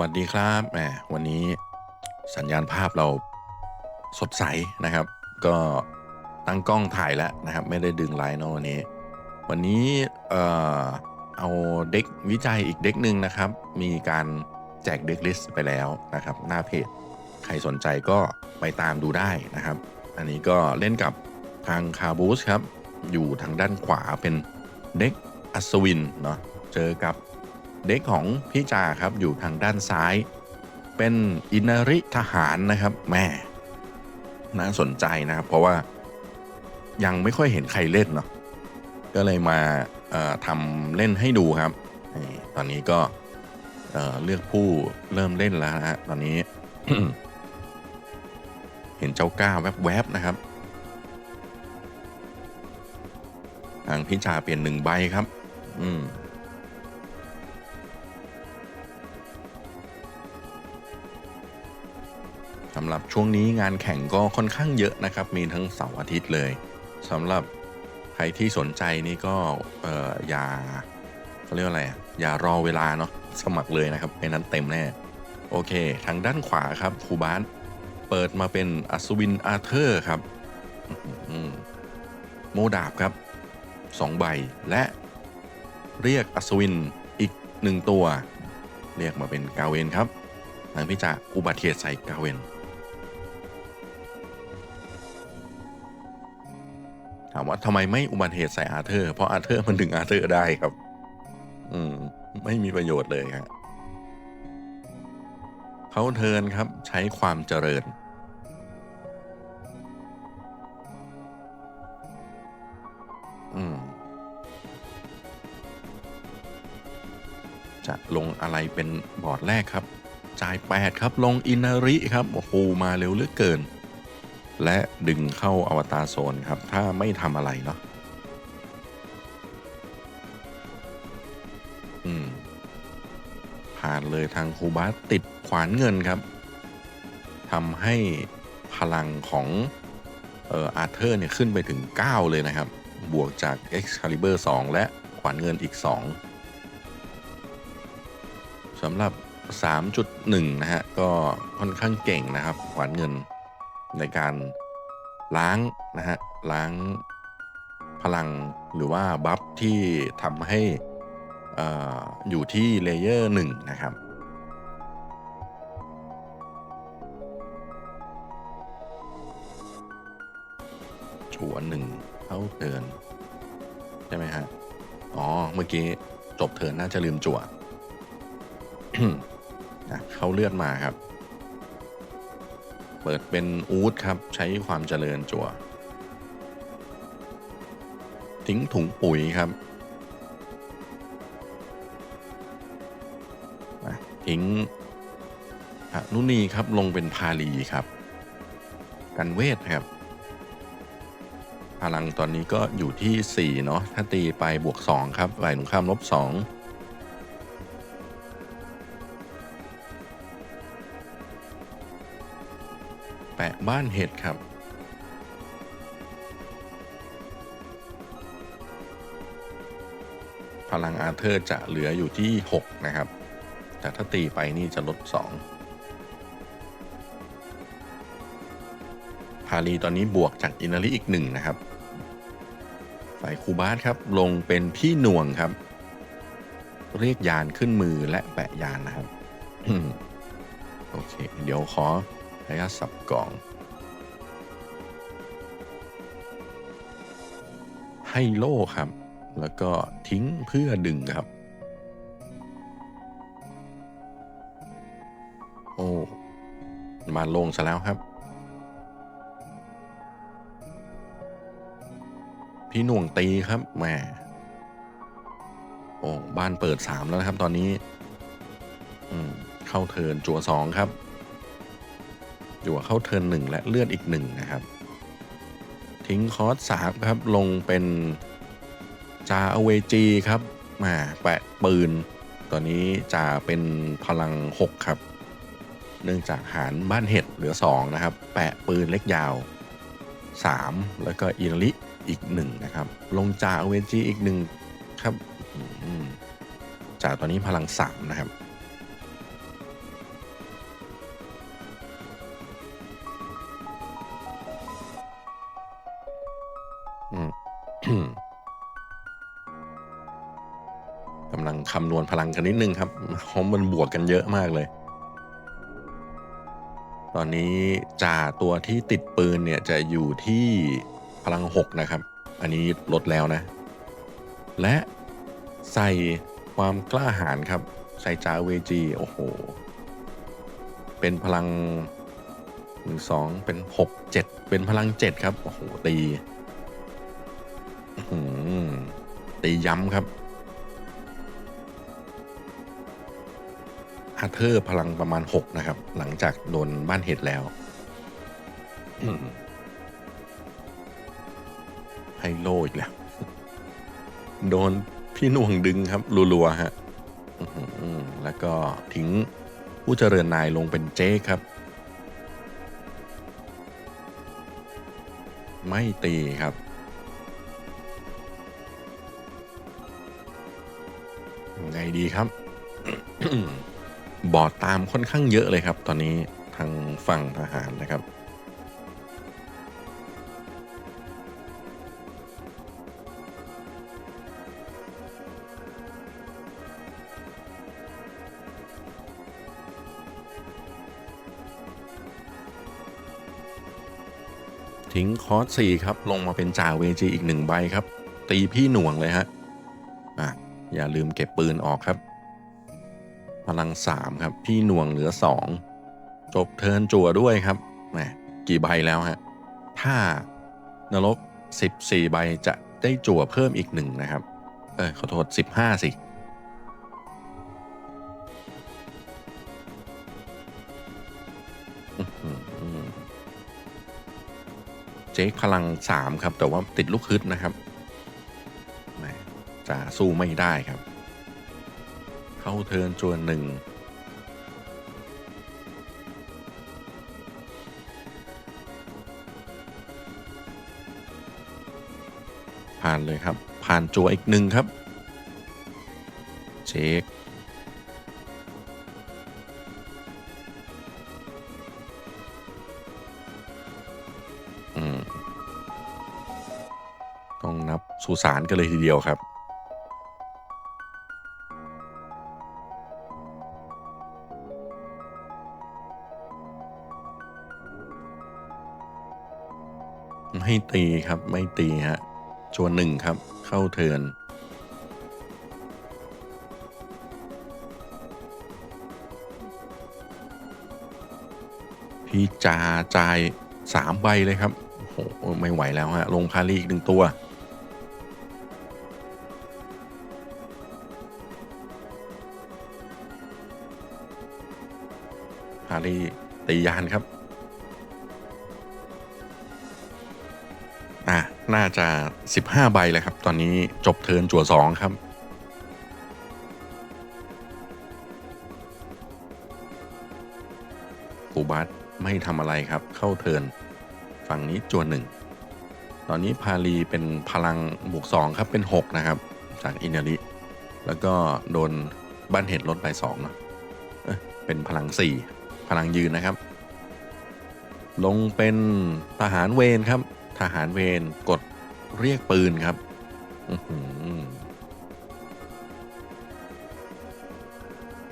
วัสดีครับแหมวันนี้สัญญาณภาพเราสดใสนะครับ ก็ตั้งกล้องถ่ายแล้วนะครับ ไม่ได้ดึงไลน์เนอะวันนี้ วันนี้เอ่อเอาเด็กวิจัยอีกเด็กหนึ่งนะครับ มีการแจกเด็กลิสต์ไปแล้วนะครับ หน้าเพจ ใครสนใจก็ไปตามดูได้นะครับ อันนี้ก็เล่นกับทางคาบูสครับ อยู่ทางด้านขวาเป็นเด็กอัศวินเนาะเจอกับ เด็กของพี่จาครับอยู่ทางด้านซ้าย เป็นอินาริทหารนะครับแม่น่าสนใจนะครับ เพราะว่ายังไม่ค่อยเห็นใครเล่นเนาะก็เลยมาทำเล่นให้ดูครับ ตอนนี้ก็เเลือกผู้เริ่มเล่นแล้วนะฮะตอนนี้ เห็นเจ้าก้าแวบๆนะครับ ทางพิชาเปลี่ยนหนึ่งใบครับ อืมำหรับช่วงนี้งานแข่งก็ค่อนข้างเยอะนะครับ มีทั้งเสาร์อาทิตย์เลยสำหรับใครที่สนใจนี่ก็เอ่ออย่าเขาเรียกว่าอะไรอย่ารอเวลาเนาะสมัครเลยนะครับในนั้นเต็มแน่โอเค ทางด้านขวาครับครูบาสเปิดมาเป็นอัศวินอาเธอร์ครับโมดาบครับสองใบและเรียกอัศวินอีกหนึ่งตัว เรียกมาเป็นกาเวนครับทางพี่จะอุบัติเหตุใส่กาเวน ถามว่าทำไมไม่อุบัติเหตุใส่อาเธอร์ เพราะอาเธอร์มันถึงอาเธอร์ได้ครับ อืม ไม่มีประโยชน์เลยครับเขาเทินครับใช้ความเจริญ อืม จะลงอะไรเป็นบอร์ดแรกครับ จ่าย8ครับ ลงอินาริครับ โอ้โห มาเร็วเหลือเกิน และดึงเข้าอวตารโซนครับ ถ้าไม่ทำอะไรเนาะอืม ผ่านเลยทางคูบาสติดขวานเงินครับทำให้พลังของเอ่ออาร์เธอร์เนี่ยขึ้นไปถึง 9 เลยนะครับ บวกจาก Excalibur 2 และขวานเงินอีก 2สำหรับ 3.1 นะฮะ ก็ค่อนข้างเก่งนะครับ ขวานเงิน ในการล้างนะฮะล้างพลังหรือว่าบัฟที่ทำให้อออยู่ที่เลเยอร์หนึ่งนะครับ ชัวหนึ่งเท่าเทินใช่ไหมฮะอ๋อ เมื่อกี้จบเทินน่าจะลืมจั่วนะเขาเลือดมาครับ เปิดเป็นอูดครับ ใช้ความเจริญจั่ว ทิ้งถุงปุ๋ยครับ ทิ้งนุนีครับลงเป็นพาลีครับ กันเวทครับ พลังตอนนี้ก็อยู่ที่ 4 เนาะถ้าตีไปบวก 2 ครับฝ่ายตรงข้ามลบ 2 แปะบ้านเห็ดครับ พลังอาเธอร์จะเหลืออยู่ที่ 6 นะครับ แต่ถ้าตีไปนี่จะลด 2 พาลีตอนนี้บวกจากอินาริอีกหนึ่งนะครับฝ่ายคูบาสครับลงเป็นพี่หน่วงครับ เรียกยานขึ้นมือและแปะยานนะครับโอเค เดี๋ยวขอ อนุญาตสับกล่อง ให้โล่ครับ แล้วก็ทิ้งเพื่อดึงครับ โอ้ มาลงซะแล้วครับ พี่หน่วงตีครับแหมโอ้ บ้านเปิดสามแล้วนะครับตอนนี้ อืม เข้าเทินจัวสองครับ จั่วเข้าเทิร์นหนึ่งและเลือดอีกหนึ่งนะครับ ทิ้งคอร์สสามครับ ลงเป็นจาอเวจีครับมาแปะปืน ตอนนี้จ่าเป็นพลัง 6 ครับ เนื่องจากหารบ้านเห็ดเหลือ 2 นะครับ แปะปืนเล็กยาว 3 แล้วก็อินลิอีก 1 นะครับ ลงจ่าอเวจีอีก 1 ครับจ่าตอนนี้พลัง 3 นะครับ กำลังคำนวณพลังกันนิดนึงครับเพราะมันบวกกันเยอะมากเลย ตอนนี้จ่าตัวที่ติดปืนเนี่ยจะอยู่ที่พลัง 6 นะครับ อันนี้ลดแล้วนะ และใส่ความกล้าหาญครับ ใส่จ่าเวจี โอ้โห เป็นพลังหนึ่งสองเป็นหกเจ็ดเป็นพลังเจ็ดครับ โอ้โห ตี ตีย้ำครับ อาเธอร์พลังประมาณ 6 นะครับ หลังจากโดนบ้านเห็ดแล้วไฮโลอีกแล้ว โดนพี่น่วงดึงครับ รัวๆฮะแล้วก็ทิ้งผู้เจริญนายลงเป็นเจ๊ครับ ไม่ตีครับ ไงดีครับ บอร์ดตามค่อนข้างเยอะเลยครับ ตอนนี้ทางฝั่งทหารนะครับทิ้งคอร์สสี่ครับ ลงมาเป็นจ่าเวจีอีกหนึ่งใบครับ ตีพี่หน่วงเลยฮะ อะ อย่าลืมเก็บปืนออกครับ พลัง 3 ครับ พี่หน่วงเหลือ 2 จบเทินจั่วด้วยครับแหมกี่ใบแล้วฮะถ้านรก 14 ใบจะได้จั่วเพิ่มอีกหนึ่งนะครับ เออขอโทษ 15 สิเจ๊พลัง 3 ครับ แต่ว่าติดลูกฮึดนะครับ จะสู้ไม่ได้ครับ เข้าเทินจวนหนึ่งผ่านเลยครับ ผ่านจัวอีกหนึ่งครับ เช็คต้องนับสุสานกันเลยทีเดียวครับ ไม่ตีครับ ไม่ตีฮะชวนหนึ่งครับ เข้าเทินพี่จาจ่ายสามใบเลยครับ โอ้โห ไม่ไหวแล้วฮะ ลงพาลีอีกหนึ่งตัว พาลีตียานครับ น่าจะ 15 ใบเลยครับ ตอนนี้จบเทิร์นจั่วสองครับ ปูบัสไม่ทำอะไรครับ เข้าเทิร์นฝั่งนี้จั่วหนึ่งตอนนี้พาลีเป็นพลังบวกสองครับ เป็น 6 นะครับ จากอินาริแล้วก็โดนบ้านเห็ดลดไปสองเนาะเเป็นพลัง 4 พลังยืนนะครับ ลงเป็นทหารเวรครับ ทหารเวรกดเรียกปืนครับ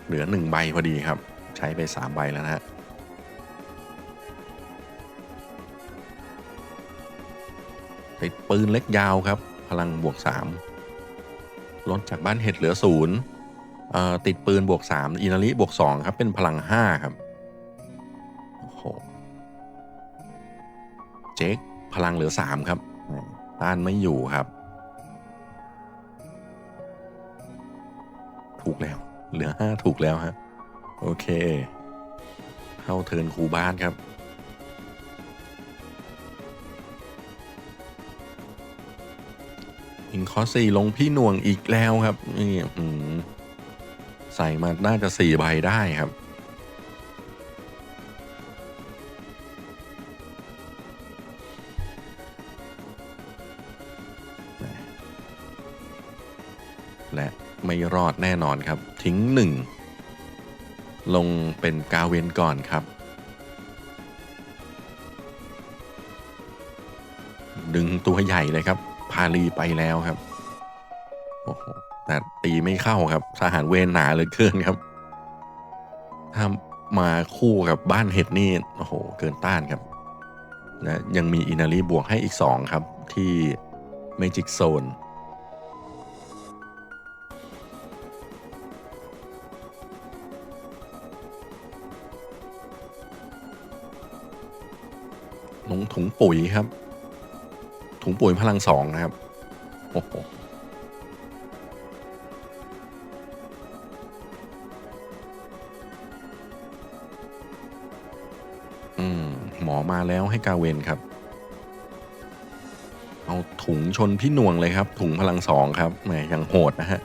เหลือหนึ่งใบพอดีครับ ใช้ไปสามใบแล้วนะฮะติดปืนเล็กยาวครับ พลังบวกสามลดจากบ้านเห็ดเหลือศูนย์ติดปืนบวกสามอินาริบวกสองครับ เป็นพลังห้าครับโอ้โหเจ๊ก พลังเหลือสามครับ ต้านไม่อยู่ครับ ถูกแล้ว เหลือห้าถูกแล้วฮะ โอเค เข้าเทินครูบ้านครับ อินคอสี่ลงพี่หน่วงอีกแล้วครับ นี่ใส่มาน่าจะสี่ใบได้ครับ ไม่รอดแน่นอนครับ ทิ้งหนึ่งลงเป็นกาเวนก่อนครับ ดึงตัวใหญ่เลยครับ พาลีไปแล้วครับ โอ้โห แต่ตีไม่เข้าครับทหารเวนหนาเหลือเกินครับ ถ้ามาคู่กับบ้านเห็ดนี่โอ้โห เกินต้านครับและยังมีอินารีบวกให้อีกสองครับที่เมจิกโซน ถุงปุ๋ยครับ ถุงปุ๋ยพลังสองนะครับ โอ้โหอืมหมอมาแล้วให้กาเวนครับ เอาถุงชนพี่หน่วงเลยครับ ถุงพลังสองครับแหมยังโหดนะฮะ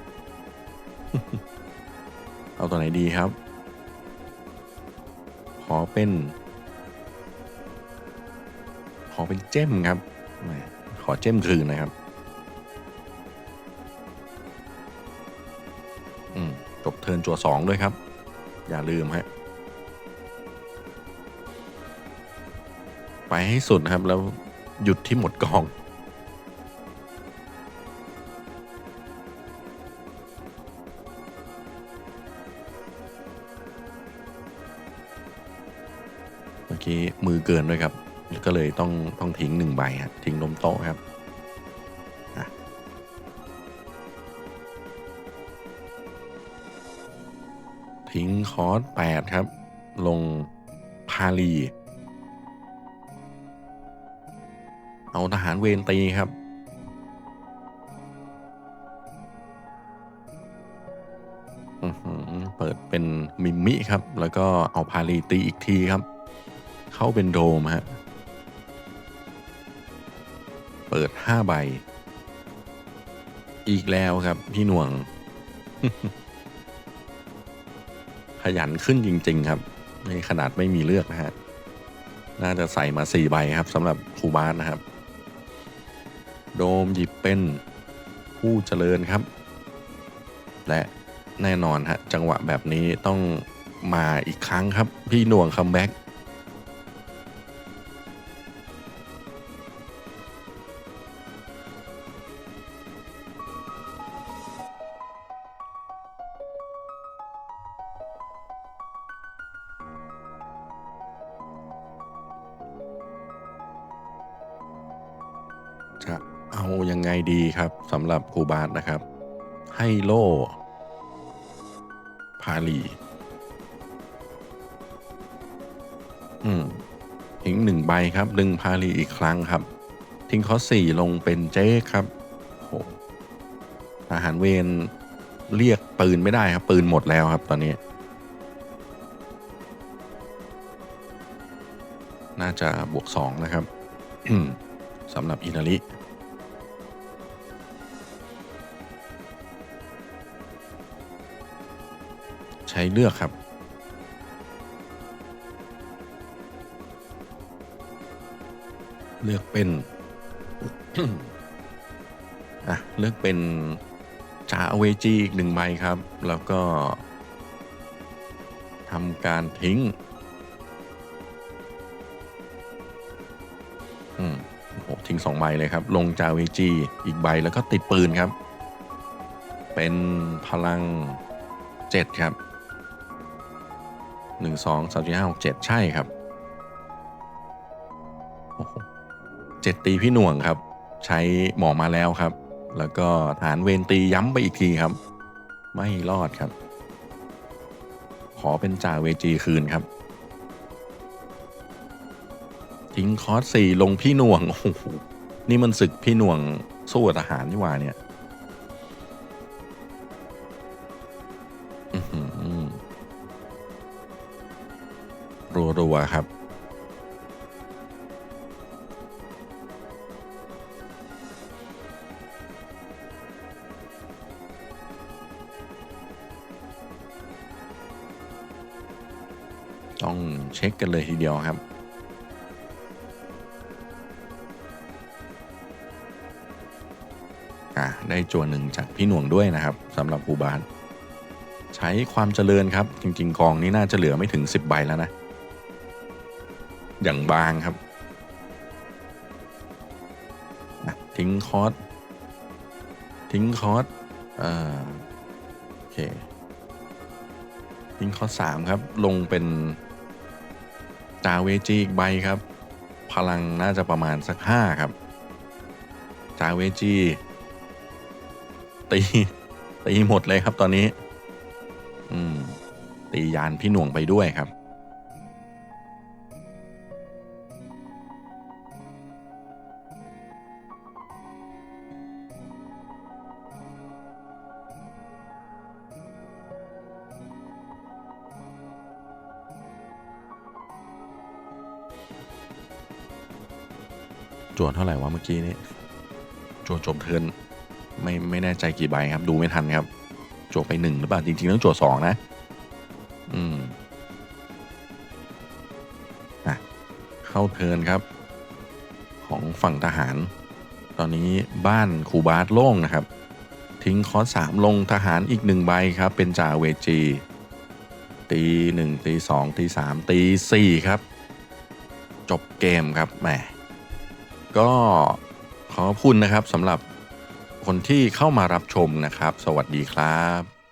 เอาตัวไหนดีครับ ขอเป็น อเป็นเจ้มครับ ขอเจ้มคืนนะครับ อืมจบเทินจัวสองด้วยครับ อย่าลืมฮะ ไปให้สุดนะครับ แล้วหยุดที่หมดกองเมื่อกี้มือเกินด้วยครับ ก็เลยต้องต้องทิ้งหนึ่งใบครับทิ้งลมโต๊ะครับทิ้งคอร์สแปดครับ ลงพาลี เอาทหารเวรตีครับ เปิดเป็นมิมมิครับ แล้วก็เอาพาลีตีอีกทีครับ เข้าเป็นโดมฮะ เปิดห้าใบ อีกแล้วครับ พี่หน่วง ขยันขึ้นจริง ๆ ครับในขนาดไม่มีเลือกนะฮะ น่าจะใส่มาสี่ใบครับสำหรับครูบาสนะครับ โดมหยิบเป็นผู้เจริญครับ และแน่นอนฮะ จังหวะแบบนี้ต้องมาอีกครั้งครับ พี่หน่วงคัมแบ็ก จะเอายังไงดีครับสำหรับครูบาสนะครับ ให้โล่พาลีอืมทิ้งหนึ่งใบครับ ดึงพาลีอีกครั้งครับ ทิ้งข้อสี่ลงเป็นเจ๊ครับโอ้ทหารเวรเรียกปืนไม่ได้ครับ ปืนหมดแล้วครับตอนนี้ น่าจะบวกสองนะครับสำหรับอินาริ ใช้เลือกครับ เลือกเป็นอะเลือกเป็นจาอเวจีอีกหนึ่งใบครับ แล้วก็ทำการทิ้งอืมโอ้ทิ้งสองใบเลยครับ ลงจาเวจีอีกใบแล้วก็ติดปืนครับ เป็นพลังเจ็ดครับ หนึ่งสองสามสี่ห้าหกเจ็ดใช่ครับโอ้โหเจ็ดตีพี่หน่วงครับ ใช้หมอมาแล้วครับ แล้วก็ฐานเวนตีย้ำไปอีกทีครับ ไม่รอดครับ ขอเป็นจ่าเวจีคืนครับ ทิ้งคอร์สสี่ลงพี่หน่วงโอ้โหนี่มันศึกพี่หน่วงสู้ทหารนี่หว่าเนี่ย รัวๆครับ ต้องเช็คกันเลยทีเดียวครับอะได้จวนหนึ่งจากพี่หน่วงด้วยนะครับสำหรับภูบาสใช้ความเจริญครับ จริง ๆ กองนี้น่าจะเหลือไม่ถึง 10 ใบแล้วนะ อย่างบางครับ ทิ้งคอร์สทิ้งคอร์สอ่าโอเค ทิ้งคอร์สสามครับ ลงเป็นจาเวจีอีกใบครับ พลังน่าจะประมาณสักห้าครับ จาเวจีตีตีหมดเลยครับตอนนี้ อืม ตียานพี่หน่วงไปด้วยครับ จวดเท่าไหร่วะเมื่อกี้นี้จวจบเทิร์นไม่ไม่แน่ใจกี่ใบครับ ดูไม่ทันครับจวไปหนึ่งหรือเปล่าจริงๆต้องจวสองนะ อืมอะเข้าเทิร์นครับ ของฝั่งทหาร ตอนนี้บ้านคูบาสโล่งนะครับ ทิ้งคอสสามลงทหารอีกหนึ่งใบครับ เป็นจ่าเวจีตีหนึ่งตีสองตีสามตีสี่ครับ จบเกมครับแหม ก็ขอบคุณนะครับสำหรับคนที่เข้ามารับชมนะครับ สวัสดีครับ